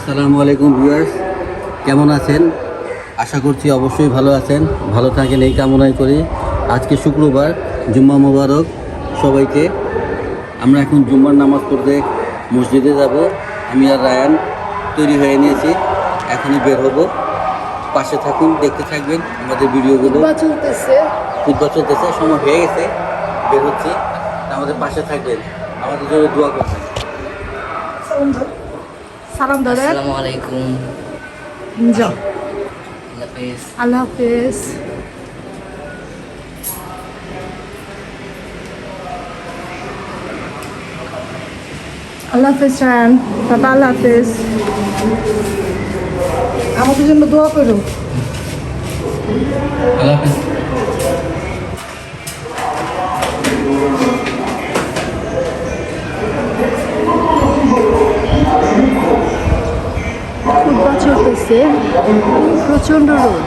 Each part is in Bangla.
আসসালামু আলাইকুম ভিউয়ার্স কেমন আছেন? আশা করছি অবশ্যই ভালো আছেন ভালো থাকেন এই কামনাই করি। আজকে শুক্রবার জুম্মা মোবারক সবাইকে। আমরা এখন জুম্মার নামাজ পড়তে মসজিদে যাব। আমি আর রায়ান তৈরি হয়ে নিয়েছি এখনই বের হব। পাশে থাকুন দেখতে থাকবেন আমাদের ভিডিওগুলো। বা চলতেছে। সময় হয়ে গেছে বের হচ্ছি। আমাদের পাশে থাকবেন আমাদের জন্য দোয়া করবেন। সালাম দাদা। আসসালামু আলাইকুম। যাও আল্লাহ হাফেজ। আল্লাহ হাফেজ। রায়ান টাটা আল্লাহ হাফেজ। আমাদের জন্য দোয়া করো। আল্লাহ হাফেজ। চলতেছে প্রচণ্ড রোদ।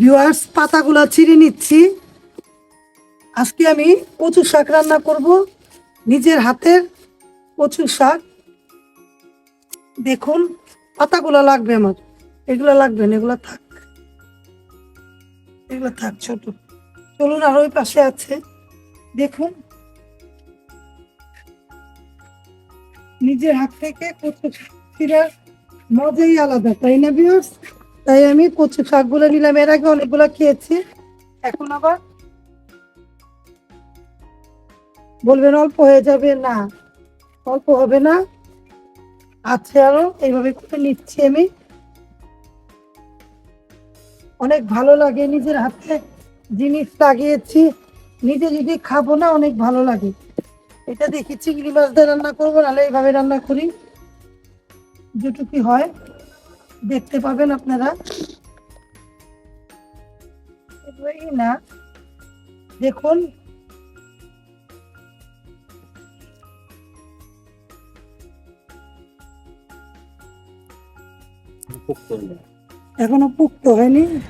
ভিউয়ার্স পাতাগুলো ছিঁড়ে নিচ্ছি। আজকে আমি কচু শাক রান্না করব। নিজের হাতের কচু শাক। দেখুন, পাতাগুলো লাগবে আমার। এগুলো লাগবে না, এগুলো থাক। এগুলো থাক, ছোট। চলুন আর ওই পাশে আছে। দেখুন। নিজের হাত থেকে কচু ছিঁড়ার মজাই আলাদা, তাই না ভিউয়ার্স তাই আমি কচু শাকগুলো নিলাম। এর আগে অনেকগুলো খেয়েছি। এখন আবার বলবেন অল্প হয়ে যাবে না। অল্প হবে না। আছে আরও। এইভাবে করে নিচ্ছি আমি। অনেক ভালো লাগে নিজের হাতে জিনিস লাগিয়েছি। নিজে যদি খাব না, অনেক ভালো লাগে। এটা দেখি চিংড়ি মাছ দিয়ে রান্না করব, নাহলে এইভাবে রান্না করি। যেটুকি হয়। দেখতে পাবেন আপনারা। না। দেখুন। এখনও পুক্ত হয়নি।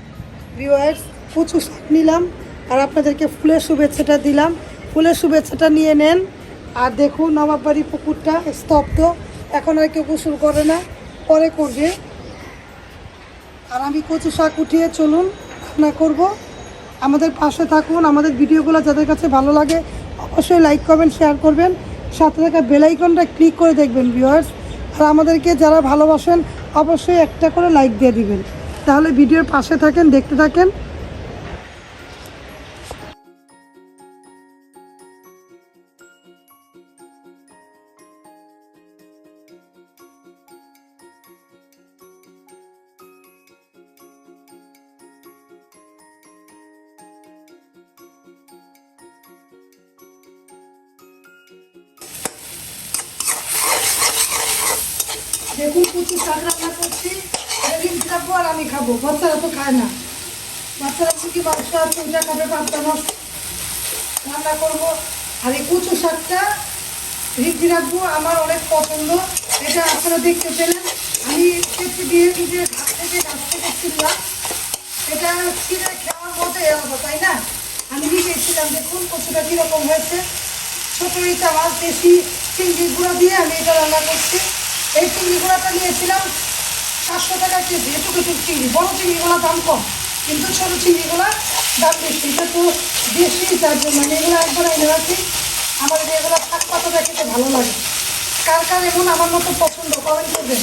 ভিউয়ার্স কচু শাক নিলাম। আর আপনাদেরকে ফুলের শুভেচ্ছাটা দিলাম। ফুলের শুভেচ্ছাটা নিয়ে নেন। আর দেখুন নবাববাড়ি পুকুরটা স্তব্ধ। এখন আর কেউ গোসল করে না। পরে করবে। আর আমি কচু শাক উঠিয়ে চলুন, রান্না করব। আমাদের পাশে থাকুন, আমাদের ভিডিওগুলো যাদের কাছে ভালো লাগে, অবশ্যই লাইক করবেন শেয়ার করবেন। সাথে থাকা বেলাইকনটা ক্লিক করে দেখবেন ভিউয়ার্স আর আমাদেরকে যারা ভালোবাসেন, অবশ্যই একটা করে লাইক দিয়ে দিবেন। তাহলে ভিডিওর পাশে থাকেন, দেখতে থাকেন। দেখুন কচু শাক রান্না করছি। রিম খাব আর আমি খাব। বাচ্চারা তো খায় না। বাচ্চারা কি মাংস আছে ওইটা খাবে বাচ্চা মাছ রান্না করব। আর এই কুচু শাকটা রিপি রাখব, আমার অনেক পছন্দ। এটা আপনারা দেখতে পেলেন। আমি কেটে দিয়ে নিজের হাত থেকে গাছ থেকে ছিলাম এটা ছিঁড়ে খাওয়ার মতো আলাদা তাই না? আমি লিখেছিলাম দেখুন কচুটা কীরকম হয়েছে। ছোটো ইটা মাছ দেশি চিংড়ি গুঁড়ো দিয়ে আমি এটা রান্না করছি। এই চিংড়ি গুঁড়োটা নিয়েছিলাম সাতশো টাকা কেজি এটুকু চিংড়ি, বড় চিংড়িগুলো দাম কম, কিন্তু ছোটো চিংড়িগুলো দাম বেশি এটা তো বেশি তার জন্য এগুলো একবার এনে রাখি, আমার এগুলো শাক পাতাটা খেতে ভালো লাগে। কার কার এমন আমার মতো পছন্দ কমেন্ট করবেন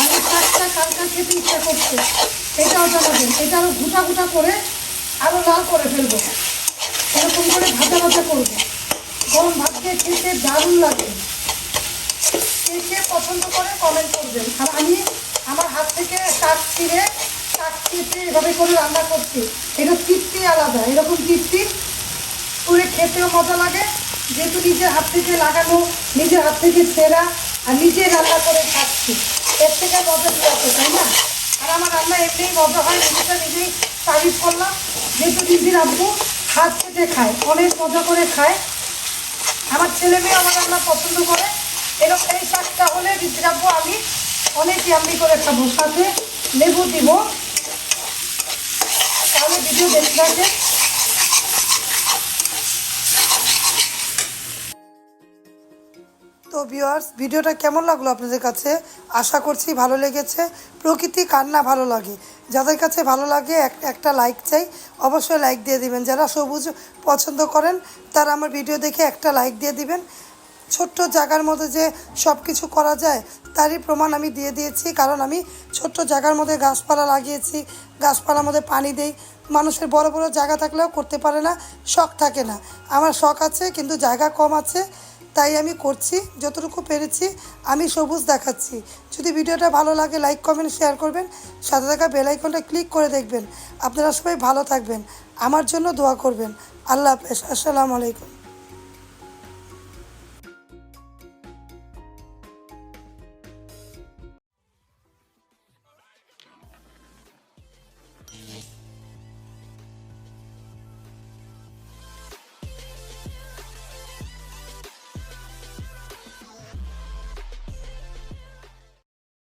আমি শাকটা কার কার খেতে ইচ্ছা করছে, এটাও জানাবেন, এটা আরও গুটা গুটা করে আরও লাল করে ফেলব, এরকম করে ভাজা ভাজা করব। গরম ভাত খেতে দারুণ লাগে। কে পছন্দ করে কমেন্ট করবেন। আর আমি আমার হাত থেকে শাক ছিঁড়ে শাক কেটে এভাবে করে রান্না করছি। এটা তৃপ্তি আলাদা। এরকম তৃপ্তি করে খেতেও মজা লাগে। যেহেতু নিজের হাত থেকে লাগানো, নিজের হাত থেকে ছেঁড়া আর নিজে রান্না করে খাচ্ছি। এর থেকে মজা আছে, তাই না? আর আমার রান্না এমনিই মজা হয়, নিজেটা নিজেই তারিফ করলাম। যেহেতু নিজের আব্বু হাত কেটে খায়, অনেক মজা করে খায়। আমার ছেলে মেয়ে আমার রান্না পছন্দ করে। এরকম এই শাকটা হলে রাখব আমি। অনেক ইয়াম্মি করে খাব। সাথে লেবু দিব। তাহলে ভিডিও থাকে তো ভিওয়ার্স ভিডিওটা কেমন লাগল আপনাদের কাছে? আশা করছি ভালো লেগেছে। প্রকৃতি কান্না ভালো লাগে। যাদের কাছে ভালো লাগে, এক- একটা লাইক চাই। অবশ্যই লাইক দিয়ে দিবেন। যারা সবুজ পছন্দ করেন, তারা আমার ভিডিও দেখে একটা লাইক দিয়ে দিবেন। ছোট্ট জায়গার মধ্যে যে সব কিছু করা যায়, তারই প্রমাণ আমি দিয়ে দিয়েছি। কারণ আমি ছোট্ট জায়গার মধ্যে গাছপালা লাগিয়েছি, গাছপালার মধ্যে পানি দেই। মানুষের বড় বড় জায়গা থাকলেও করতে পারে না, শখ থাকে না। আমার শখ আছে, কিন্তু জায়গা কম আছে, তাই আমি করছি, যতটুকু পেরেছি, আমি সবুজ দেখাচ্ছি। যদি ভিডিওটা ভালো লাগে, লাইক, কমেন্ট, শেয়ার করবেন। সাথে থাকা বেল আইকনটা ক্লিক করে দেখবেন। আপনারা সবাই ভালো থাকবেন। আমার জন্য দোয়া করবেন। আল্লাহ হাফেজ। আসসালামু আলাইকুম।